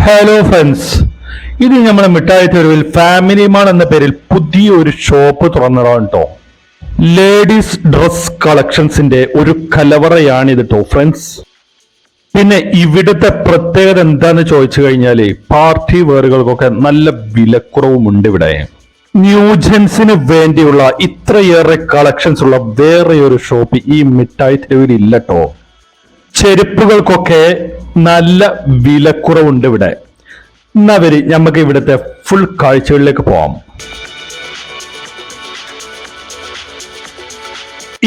Hello friends ഇത് നമ്മുടെ മിഠായി തെരുവിൽ ഫാമിലി മാൾ എന്ന പേരിൽ പുതിയൊരു ഷോപ്പ് തുറന്നതാണ് കേട്ടോ ലേഡീസ് ഡ്രസ് കളക്ഷൻസിന്റെ ഒരു കലവറയാണ് ഇത് കേട്ടോ ഫ്രണ്ട്സ് പിന്നെ ഇവിടുത്തെ പ്രത്യേകത എന്താന്ന് ചോദിച്ചു കഴിഞ്ഞാൽ പാർട്ടി വെയറുകൾക്കൊക്കെ നല്ല വിലക്കുറവുമുണ്ട് ഇവിടെ. ന്യൂജൻസിന് വേണ്ടിയുള്ള ഇത്രയേറെ കളക്ഷൻസ് ഉള്ള വേറെ ഒരു ഷോപ്പ് ഈ മിഠായി തെരുവിൽ ഇല്ല കേട്ടോ ചെരുപ്പുകൾക്കൊക്കെ നല്ല വിലക്കുറവുണ്ട് ഇവിടെ. എന്നാ വരി നമുക്ക് ഇവിടുത്തെ ഫുൾ കാഴ്ചകളിലേക്ക് പോവാം.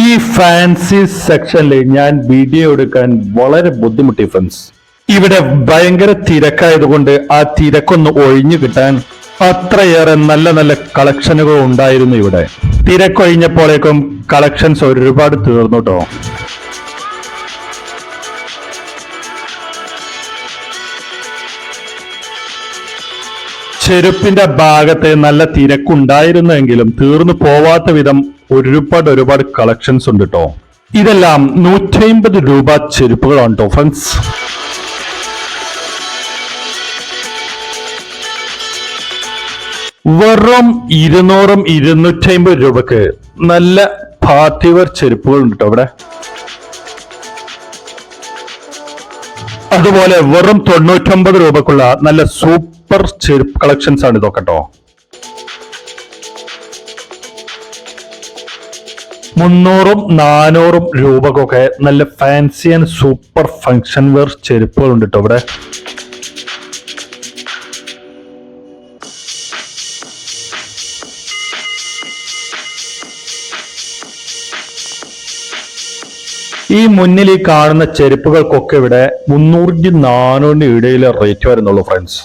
ഈ ഫാൻസി സെക്ഷനിൽ ഞാൻ വീഡിയോ എടുക്കാൻ വളരെ ബുദ്ധിമുട്ടി ഫ്രണ്ട്സ് ഇവിടെ ഭയങ്കര തിരക്കായതുകൊണ്ട് ആ തിരക്കൊന്ന് ഒഴിഞ്ഞു കിട്ടാൻ അത്രയേറെ നല്ല നല്ല കളക്ഷനുകൾ ഉണ്ടായിരുന്നു ഇവിടെ. തിരക്കൊഴിഞ്ഞപ്പോഴേക്കും കളക്ഷൻസ് ഒരുപാട് തീർന്നു കേട്ടോ ചെരുപ്പിന്റെ ഭാഗത്ത് നല്ല തിരക്കുണ്ടായിരുന്നെങ്കിലും തീർന്നു പോവാത്ത വിധം ഒരുപാട് ഒരുപാട് കളക്ഷൻസ് ഉണ്ട് കേട്ടോ ഇതെല്ലാം നൂറ്റി അമ്പത് രൂപ ചെരുപ്പുകളാണ് കേട്ടോ ഫ്രണ്ട്സ് വെറും ഇരുന്നൂറും ഇരുന്നൂറ്റി അമ്പത് രൂപക്ക് നല്ല പാർട്ടിവർ ചെരുപ്പുകൾ ഉണ്ട് കേട്ടോ അവിടെ അതുപോലെ വെറും തൊണ്ണൂറ്റൊമ്പത് രൂപക്കുള്ള നല്ല സൂപ്പർ ചെരുപ്പ് കളക്ഷൻസ് ആണ് ഇതൊക്കെ കേട്ടോ മുന്നൂറും നാനൂറും രൂപക്കൊക്കെ നല്ല fancy and super function wear ചെരുപ്പുകൾ ഉണ്ട് കേട്ടോ ഇവിടെ. ഈ മുന്നിൽ ഈ കാണുന്ന ചെരുപ്പുകൾക്കൊക്കെ ഇവിടെ മുന്നൂറ്റി നാനൂറിന്റെ ഇടയിലെ റേറ്റ് വരുന്നുള്ളൂ ഫ്രണ്ട്സ്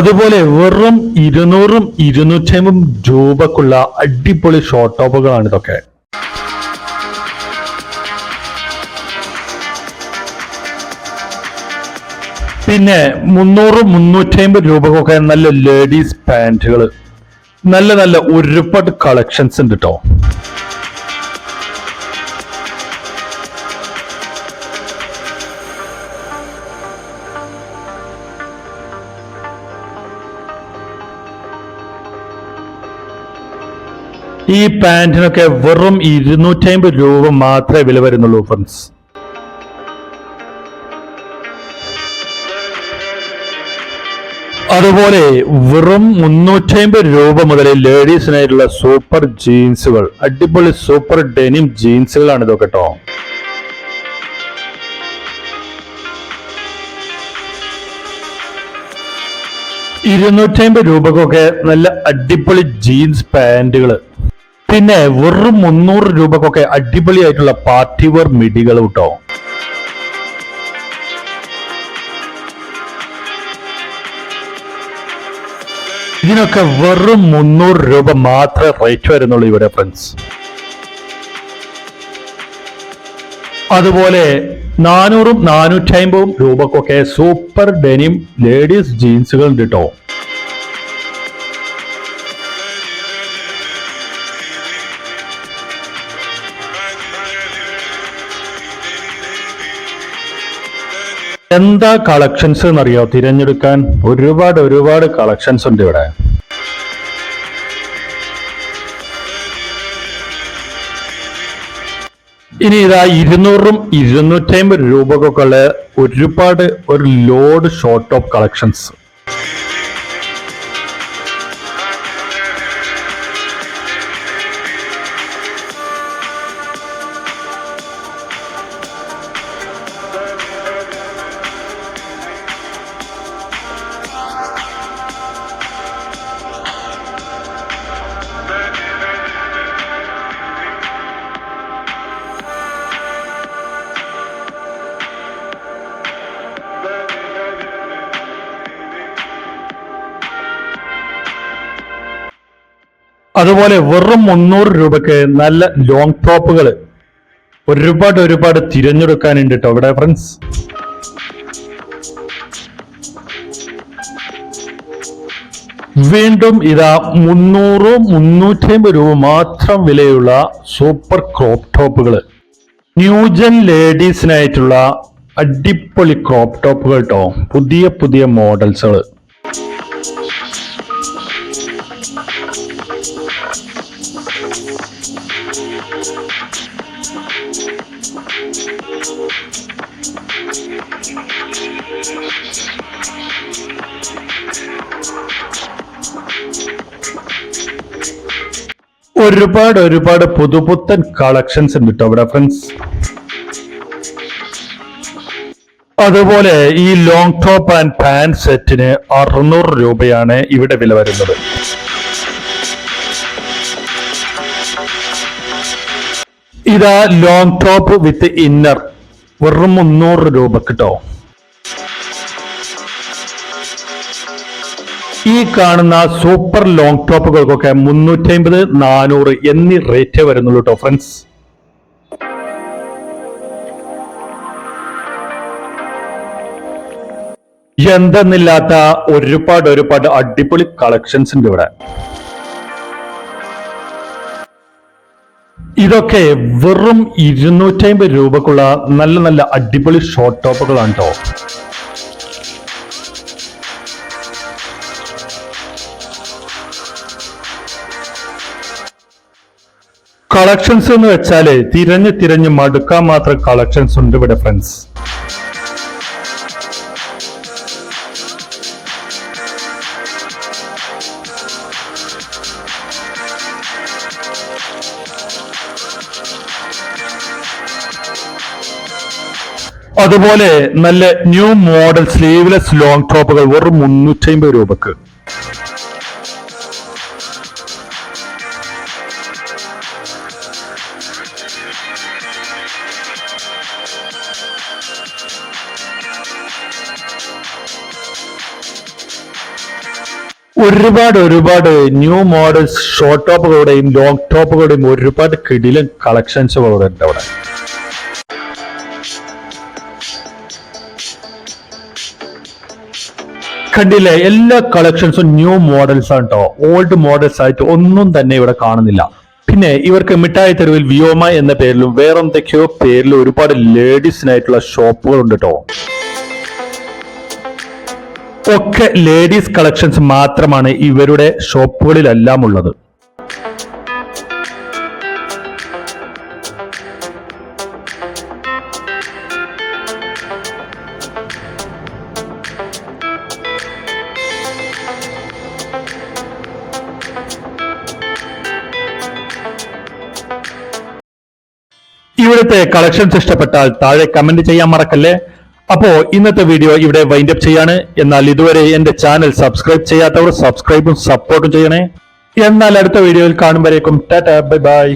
അതുപോലെ വെറും ഇരുന്നൂറും ഇരുന്നൂറ്റമ്പതും രൂപക്കുള്ള അടിപൊളി ഷോർട്ട് ടോപ്പുകളാണ് ഇതൊക്കെ. പിന്നെ മുന്നൂറ് മുന്നൂറ്റമ്പത് രൂപക്കൊക്കെ നല്ല ലേഡീസ് പാന്റുകൾ നല്ല നല്ല ഒരുപാട് കളക്ഷൻസ് ഉണ്ട് കേട്ടോ ഈ പാന്റിനൊക്കെ വെറും ഇരുന്നൂറ്റി അമ്പത് രൂപ മാത്രമേ വില വരുന്നുള്ളൂ ഫ്രണ്ട്സ് അതുപോലെ വെറും മുന്നൂറ്റി അമ്പത് രൂപ മുതൽ ലേഡീസിനായിട്ടുള്ള സൂപ്പർ ജീൻസുകൾ അടിപൊളി സൂപ്പർ ഡെനിം ജീൻസുകളാണ് ഇതൊക്കെ കേട്ടോ. ഇരുന്നൂറ്റി അമ്പത് രൂപക്കൊക്കെ നല്ല അടിപൊളി ജീൻസ് പാന്റുകൾ പിന്നെ വെറും മുന്നൂറ് രൂപക്കൊക്കെ അടിപൊളിയായിട്ടുള്ള പാർട്ടി വെയർ മിഡികൾ കേട്ടോ ഇതിനൊക്കെ വെറും മുന്നൂറ് രൂപ മാത്രമേ റേറ്റ് വരുന്നുള്ളൂ ഇവിടെ ഫ്രണ്ട്സ് അതുപോലെ നാനൂറും നാനൂറ്റി അമ്പതും രൂപക്കൊക്കെ സൂപ്പർ ഡെനിം ലേഡീസ് ജീൻസുകൾ ഉണ്ട് കേട്ടോ എന്താ കളക്ഷൻസ് എന്നറിയോ? തിരഞ്ഞെടുക്കാൻ ഒരുപാട് ഒരുപാട് കളക്ഷൻസ് ഉണ്ട് ഇവിടെ. ഇനി ഇതാ ഇരുന്നൂറും ഇരുന്നൂറ്റി അമ്പത് രൂപക്കൊക്കെ ഉള്ള ഒരുപാട് ഒരു ലോഡ് ഷോർട്ട് ഓഫ് കളക്ഷൻസ് അതുപോലെ വെറും മുന്നൂറ് രൂപക്ക് നല്ല ലോങ് ടോപ്പുകൾ ഒരുപാട് ഒരുപാട് തിരഞ്ഞെടുക്കാനുണ്ട് കേട്ടോ ഇവിടെ ഫ്രണ്ട്സ് വീണ്ടും ഇതാ മുന്നൂറ് മുന്നൂറ്റി അമ്പത് രൂപ മാത്രം വിലയുള്ള സൂപ്പർ ക്രോപ്പ് ടോപ്പുകൾ ന്യൂജൻ ലേഡീസിനായിട്ടുള്ള അടിപൊളി ക്രോപ്പ് ടോപ്പുകൾ കേട്ടോ പുതിയ പുതിയ മോഡൽസുകൾ ഒരുപാട് ഒരുപാട് പുതുപുത്തൻ കളക്ഷൻസ് ഉണ്ട് കേട്ടോ ഫ്രണ്ട്സ് അതുപോലെ ഈ ലോങ് ടോപ്പ് ആൻഡ് പാന്റ് സെറ്റിന് അറുന്നൂറ് രൂപയാണ് ഇവിടെ വില വരുന്നത്. ഇതാ ലോങ് ടോപ്പ് വിത്ത് ഇന്നർ വെറും മുന്നൂറ് രൂപ കിട്ടോ ഈ കാണുന്ന സൂപ്പർ ലോങ് ടോപ്പുകൾക്കൊക്കെ മുന്നൂറ്റി അമ്പത് നാനൂറ് എന്നീ റേറ്റേ വരുന്നുള്ളൂ കേട്ടോ ഫ്രണ്ട്സ് എന്തെന്നില്ലാത്ത ഒരുപാട് ഒരുപാട് അടിപൊളി കളക്ഷൻസ് ഉണ്ട് ഇവിടെ. ഇതൊക്കെ വെറും ഇരുന്നൂറ്റി അമ്പത് രൂപക്കുള്ള നല്ല നല്ല അടിപൊളി ഷോർട്ട് ടോപ്പുകളാണ് കേട്ടോ കളക്ഷൻസ് എന്ന് വെച്ചാൽ തിരഞ്ഞ് തിരഞ്ഞ് മടുക്കാൻ മാത്രം കളക്ഷൻസ് ഉണ്ട് ഇവിടെ ഫ്രണ്ട്സ് അതുപോലെ നല്ല ന്യൂ മോഡൽ സ്ലീവ്ലെസ് ലോങ് ടോപ്പുകൾ വെറും മുന്നൂറ്റി അമ്പത് രൂപക്ക്. ഒരുപാട് ഒരുപാട് ന്യൂ മോഡൽസ് ഷോർട്ട് ടോപ്പുകളുടെയും ലോങ് ടോപ്പുകളുടെയും ഒരുപാട് കിടിലൻ കളക്ഷൻസുകളുണ്ട് അവിടെ. കണ്ടില്ലേ? എല്ലാ കളക്ഷൻസും ന്യൂ മോഡൽസ് ആണ് കേട്ടോ ഓൾഡ് മോഡൽസ് ആയിട്ട് ഒന്നും തന്നെ ഇവിടെ കാണുന്നില്ല. പിന്നെ ഇവർക്ക് മിഠായി തെരുവിൽ വിയോമ എന്ന പേരിലും വേറെന്തൊക്കെയോ പേരിലും ഒരുപാട് ലേഡീസിനായിട്ടുള്ള ഷോപ്പുകൾ ഉണ്ട് കേട്ടോ ഒക്കെ ലേഡീസ് കളക്ഷൻസ് മാത്രമാണ് ഇവരുടെ ഷോപ്പുകളിലെല്ലാം ഉള്ളത്. ഇവിടുത്തെ കളക്ഷൻസ് ഇഷ്ടപ്പെട്ടാൽ താഴെ കമന്റ് ചെയ്യാൻ മറക്കല്ലേ? അപ്പോ ഇന്നത്തെ വീഡിയോ ഇവിടെ വൈൻഡ് അപ്പ് ചെയ്യാണ്. എന്നാൽ ഇതുവരെ എന്റെ ചാനൽ സബ്സ്ക്രൈബ് ചെയ്യാത്തവർ സബ്സ്ക്രൈബും സപ്പോർട്ടും ചെയ്യണേ. എന്നാൽ അടുത്ത വീഡിയോയിൽ കാണുമ്പോഴേക്കും ടാറ്റ ബൈ ബൈ.